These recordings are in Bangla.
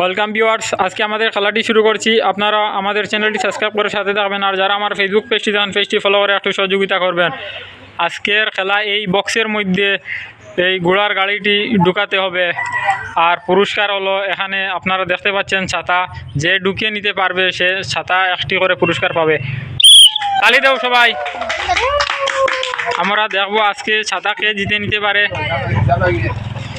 ওয়েলকাম ভিউয়ার্স, আজকে আমাদের খেলাটি শুরু করছি। আপনারা আমাদের চ্যানেলটি সাবস্ক্রাইব করে সাথে থাকবেন আর যারা আমার ফেসবুক পেজটি দেন পেজটি ফলো করে একটু সহযোগিতা করবেন। আজকের খেলা এই বক্সের মধ্যে এই ঘোড়ার গাড়িটি ঢুকাতে হবে। আর পুরস্কার হলো এখানে আপনারা দেখতে পাচ্ছেন ছাতা। যে ঢুকিয়ে নিতে পারবে, সে ছাতা একটি করে পুরস্কার পাবে। তালি দেও সবাই। আমরা দেখব আজকে ছাতা কে জিতে নিতে পারে।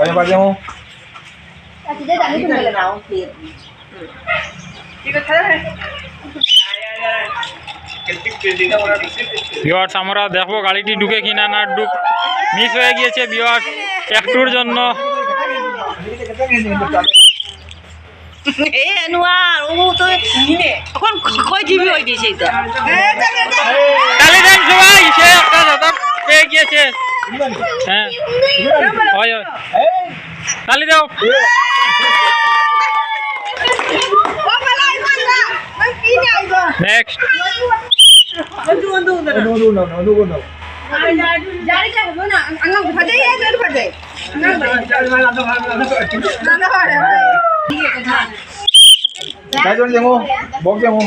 Oye, vayamos. Aquí te dan বিওয়ার্স আমরা দেখব গাড়িটি ডুবে কিনা না ডুব মিস হয়ে গিয়েছে বিওয়ার্স একটুর জন্য। এখন কয় জিবি হয়ে গেছে Yes, yes, yes. হ্যাঁ হয় তালি দাও নেক্সট বক যাবো বক যাবো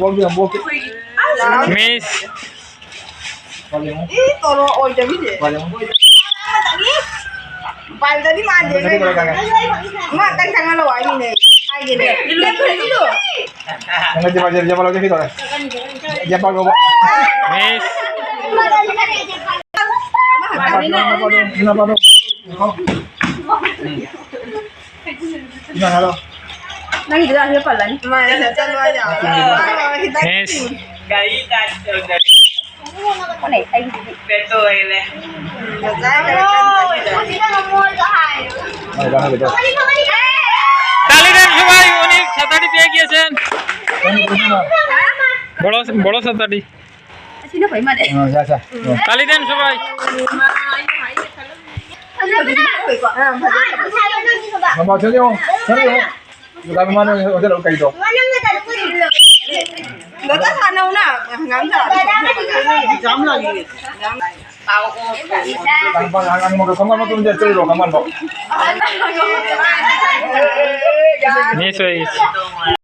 বক যাবো বক Miss. Ih, toro oi mau. Tadi. Paling tadi. Mak ini nih. Ayo deh. Dulu. Lagi Miss. Miss. চল সবাই উনি ছাতাটি পেয়ে গিয়েছেন বড় বড় ya. তালি দেন সবাই Mama, sino yung? Sino बता खाना हो ना हंगाम जाम लगी মিস হয়ে গেছে